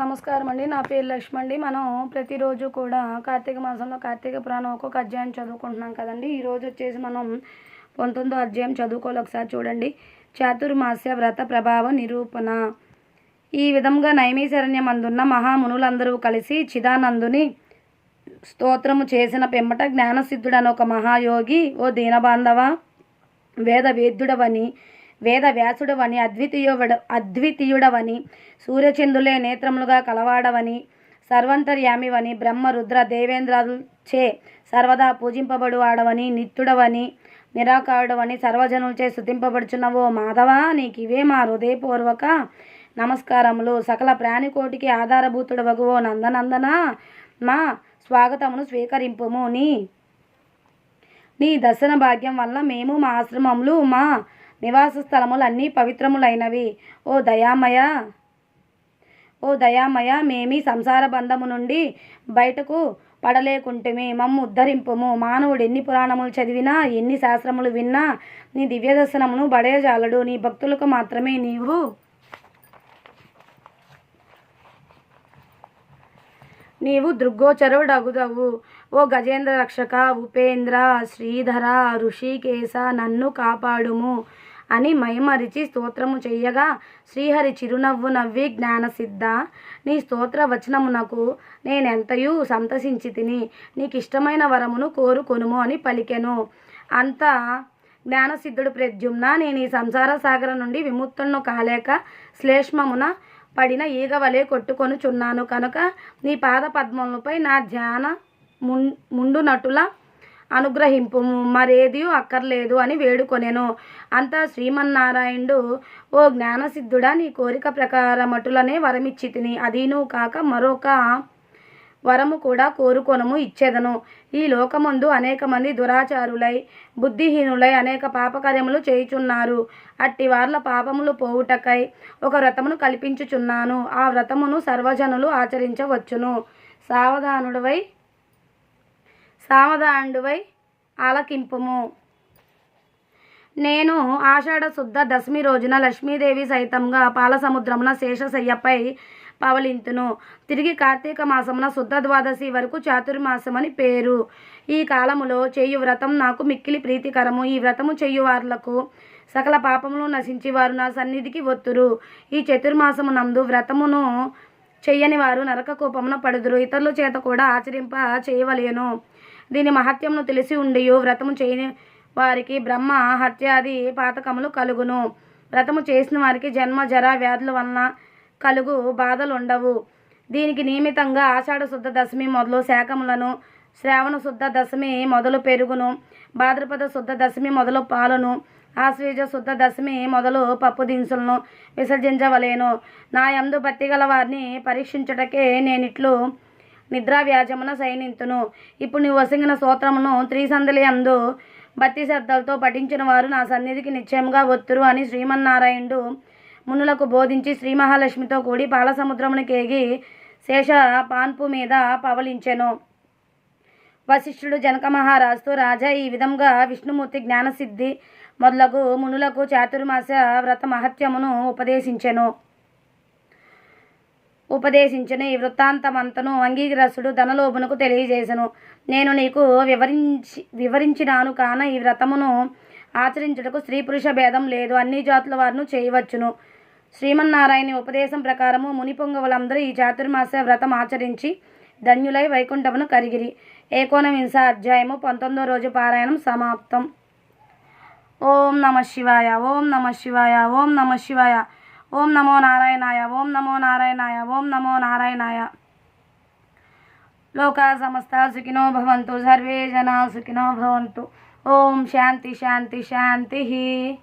నమస్కారం అండి. నా పేరు లక్ష్మి అండి. మనం ప్రతిరోజు కూడా కార్తీక మాసంలో కార్తీక పురాణం ఒక్కొక్క అధ్యాయం చదువుకుంటున్నాం కదండి. ఈరోజు వచ్చేసి మనం పంతొమ్మిదో అధ్యాయం చదువుకోవాలి ఒకసారి చూడండి. చాతుర్మాస్య వ్రత ప్రభావ నిరూపణ. ఈ విధంగా నైమిశరణ్యమందున్న మహామునులందరూ కలిసి చిదానందుని స్తోత్రము చేసిన పిమ్మట జ్ఞానసిద్ధుడని ఒక మహాయోగి ఓ దీనబాంధవ వేద వేద్యుడవని వేద వ్యాసుడవని అద్వితీయుడ అద్వితీయుడవని సూర్యచంద్రులే నేత్రములుగా కలవాడవని సర్వంతర్యామివని బ్రహ్మ రుద్ర దేవేంద్రాదుచే సర్వదా పూజింపబడువాడవని నిత్యుడవని నిరాకారుడవని సర్వజనులచే స్థుతింపబడుచున్నవో మాధవా నీకు ఇవే మా హృదయపూర్వక నమస్కారములు. సకల ప్రాణికోటికి ఆధారభూతుడవగు ఓ నందనందన మా స్వాగతమును స్వీకరింపుము. నీ నీ దర్శన భాగ్యం వల్ల మేము మా ఆశ్రమములు మా నివాస స్థలములన్నీ పవిత్రములైనవి. ఓ దయామయ ఓ దయామయ మేమి సంసార బంధము నుండి బయటకు పడలేకుంటుమి. మమ్ము ఉద్ధరింపుము. మానవుడు ఎన్ని పురాణములు చదివినా ఎన్ని శాస్త్రములు విన్నా నీ దివ్య దర్శనమును బడేజాలడు. నీ భక్తులకు మాత్రమే నీవు. నీవు దృగ్గోచరుడగుదవు. ఓ గజేంద్ర రక్షక ఉపేంద్ర శ్రీధర ఋషికేశ నన్ను కాపాడుము. అని మైమరిచి స్తోత్రము చెయ్యగా శ్రీహరి చిరునవ్వు నవ్వి జ్ఞానసిద్ధ నీ స్తోత్ర వచనమునకు నేనెంతయు సంతసించి తిని నీకు ఇష్టమైన వరమును కోరుకొనుము అని పలికెను. అంత జ్ఞానసిద్ధుడు ప్రద్యుమ్న నేను ఈ సంసార సాగరం నుండి విముక్తులను కాలేక శ్లేష్మమున పడిన ఈగవలే కొట్టుకొనుచున్నాను. కనుక నీ పాద పద్మములపై నా ధ్యాన ముం ముండు నటుల అనుగ్రహింపు. మరేది అక్కర్లేదు అని వేడుకొనెను. అంతా శ్రీమన్నారాయణుడు ఓ జ్ఞానసిద్ధుడా నీ కోరిక ప్రకారమటులనే వరమిచ్చి తిని అదీను కాక మరొక వరము కూడా కోరుకొనము ఇచ్చేదను. ఈ లోకమందు అనేక మంది దురాచారులై బుద్ధిహీనులై అనేక పాపకార్యములు చేయుచున్నారు. అట్టి వార్ల పాపములు పోవుటకై ఒక వ్రతమును కల్పించుచున్నాను. ఆ వ్రతమును సర్వజనులు ఆచరించవచ్చును. సావధానుడవై సామదాండువై ఆలకింపుము. నేను ఆషాఢ శుద్ధ దశమి రోజున లక్ష్మీదేవి సైతంగా పాలసముద్రమున శేషశయ్యపై పవలింతును. తిరిగి కార్తీక మాసమున శుద్ధ ద్వాదశి వరకు చాతుర్మాసమని పేరు. ఈ కాలములో చేయు వ్రతం నాకు మిక్కిలి ప్రీతికరము. ఈ వ్రతము చేయువార్లకు సకల పాపములు నశించి వారు నా సన్నిధికి ఒత్తురు ఈ చతుర్మాసము నందు వ్రతమును చెయ్యని వారు నరక కోపమున పడుదురు. ఇతరుల చేత కూడా ఆచరింప చేయవలేను. దీని మహత్యమును తెలిసి ఉండియు. వ్రతము చేయని వారికి బ్రహ్మ హత్యాది పాతకములు కలుగును. వ్రతము చేసిన వారికి జన్మ జర వ్యాధుల వలన కలుగు బాధలు ఉండవు దీనికి నియమితంగా ఆషాఢ శుద్ధ దశమి మొదలు శాఖములను శ్రావణ శుద్ధ దశమి మొదలు పెరుగును భాద్రపద శుద్ధ దశమి మొదలు పాలను ఆశ్వేజ శుద్ధ దశమి మొదలు పప్పు దినుసులను విసర్జించవలేను. నా యందు భక్తి గల వారిని పరీక్షించుటకే నేనిట్లు నిద్రావ్యాజమున శయనింతును ఇప్పుడు నీవు వసింగిన స్తోత్రమును త్రిసందలి అందు భక్తి శ్రద్ధలతో పఠించిన వారు నా సన్నిధికి నిశ్చయముగా ఒత్తురు అని శ్రీమన్నారాయణుడు మునులకు బోధించి శ్రీ మహాలక్ష్మితో కూడి పాలసముద్రమునికేగి శేష పాన్పు మీద పవలించెను. వశిష్ఠుడు జనక మహారాజుతో రాజా ఈ విధంగా విష్ణుమూర్తి జ్ఞానసిద్ధి మొదలగు మునులకు చాతుర్మాస వ్రత మహత్యమును ఉపదేశించెను. ఉపదేశించిన ఈ వృత్తాంతమంతను అంగీరసుడు ధనలోభునకు తెలియజేశను నేను నీకు వివరించి వివరించినాను కాన ఈ వ్రతమును ఆచరించుటకు స్త్రీ పురుష భేదం లేదు. అన్ని జాతుల వారిను చేయవచ్చును. శ్రీమన్నారాయణ ఉపదేశం ప్రకారము ముని పొంగవులందరూ ఈ చాతుర్మాస వ్రతం ఆచరించి ధన్యులై వైకుంఠమును కరిగిరి. ఏకోనవింశ అధ్యాయము పంతొమ్మిదో రోజు పారాయణం సమాప్తం. ఓం నమ శివాయ ఓం నమ శివాయ ఓం నమ శివాయ. ओम नमो नारायणाय, ओम नमो नारायणाय, ओम नमो नारायणाय। लोका समस्ता सुखिनो भवन्तु, सर्वे जना सुखिनो भवन्तु। ओम शांति शांति शांति।